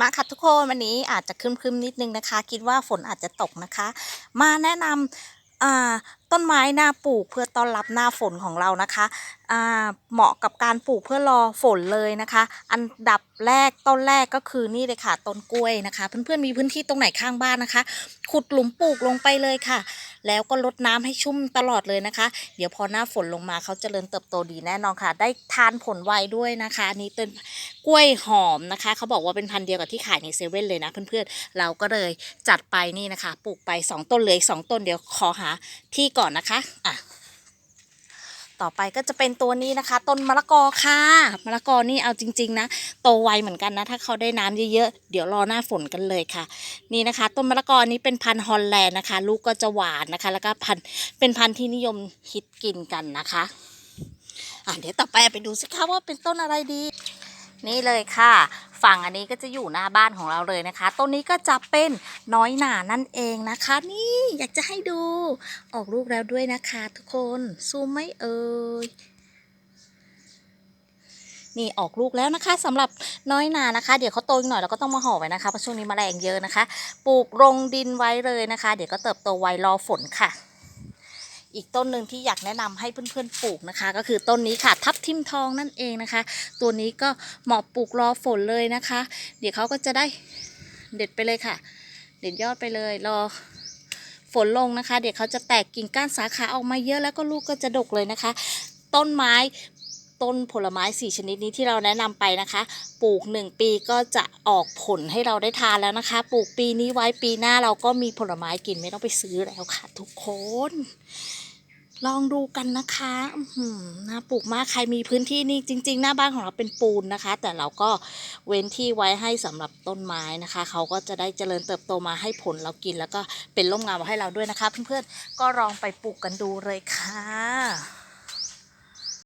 มาค่ะทุกคนวันนี้อาจจะครึมๆนิดนึงนะคะ คิดว่าฝนอาจจะตกนะคะ มาแนะนำอ่า ต้นไม้หน้าปลูกเพื่อต้อนรับหน้าฝนของเรานะคะเหมาะกับการปลูกเพื่อรอฝนเลยนะคะ อันดับแรกต้นแรกก็คือนี่เลยค่ะต้นกล้วยนะคะ เพื่อนๆมีพื้นที่ตรงไหนข้างบ้านนะคะ ขุดหลุมปลูกลงไปเลยค่ะ แล้วก็รดน้ำให้ชุ่มตลอดเลยนะคะ เดี๋ยวพอหน้าฝนลงมาเขาจเจริญเติบโตดีแน่นอนค่ะ ได้ทานผลไวด้วยนะคะนี้เป็นกล้วยหอมนะคะเขาบอกว่าเป็นพันธุ์เดียวกับที่ขายในเซเว่นเลยนะ เพื่อนๆเราก็เลยจัดไปนี่นะคะ ปลูกไปสองต้นเหลยสองต้นเดี๋ยวขอหาที่ก่ก่อนนะคะอะต่อไปก็จะเป็นตัวนี้นะคะ ต้นมะละกอค่ะมะละกอนี่เอาจริง ๆ นะโตไวเหมือนกันนะ ถ้าเขาได้น้ำเยอะๆเดี๋ยวรอหน้าฝนกันเลยค่ะ นี่นะคะ ต้นมะละกอนี้เป็นพันธุ์ฮอลแลนด์นะคะ ลูกก็จะหวานนะคะ แล้วก็พันเป็นพันธุ์ที่นิยมฮิตกินกันนะคะอะเดี๋ยวต่อไปไปดูสิคะว่าเป็นต้นอะไรดี นี่เลยค่ะฝั่งอันนี้ก็จะอยู่หน้าบ้านของเราเลยนะคะต้นนี้ก็จะเป็นน้อยหนานั่นเองนะคะ นี่อยากจะให้ดู ออกลูกแล้วด้วยนะคะทุกคนซูมไม่เอ่ยนี่ออกลูกแล้วนะคะสำหรับน้อยนานะคะ เดี๋ยวเขาโตอีกหน่อยเราก็ต้องมาห่อไว้นะคะเพราะช่วงนี้แมลงเยอะนะคะ ปลูกลงดินไว้เลยนะคะ เดี๋ยวก็เติบโตไวรอฝนค่ะ อีกต้นหนึ่งที่อยากแนะนำให้เพื่อนๆปลูกนะคะ ก็คือต้นนี้ค่ะ ทับทิมทองนั่นเองนะคะ ตัวนี้ก็เหมาะปลูกรอฝนเลยนะคะ เดี๋ยวเขาก็จะได้เด็ดไปเลยค่ะ เด็ดยอดไปเลยรอ ฝนลงนะคะ เดี๋ยวเขาจะแตกกิ่งก้านสาขาออกมาเยอะแล้วก็ลูกก็จะดกเลยนะคะ ต้นไม้ต้นผลไม้สี่ชนิดนี้ที่เราแนะนำไปนะคะ ปลูกหนึ่งปีก็จะออกผลให้เราได้ทานแล้วนะคะ ปลูกปีนี้ไว้ปีหน้าเราก็มีผลไม้กินไม่ต้องไปซื้อแล้วค่ะ ทุกคน ลองดูกันนะคะหน่าปลูกมากใครมีพื้นที่นี่จริง ๆ หน้าบ้านของเราเป็นปูนนะคะ แต่เราก็เว้นที่ไว้ให้สำหรับต้นไม้นะคะ เขาก็จะได้เจริญเติบโตมาให้ผลเรากิน แล้วก็เป็นร่มเงาให้เราด้วยนะคะ เพื่อนๆก็ลองไปปลูกกันดูเลยค่ะ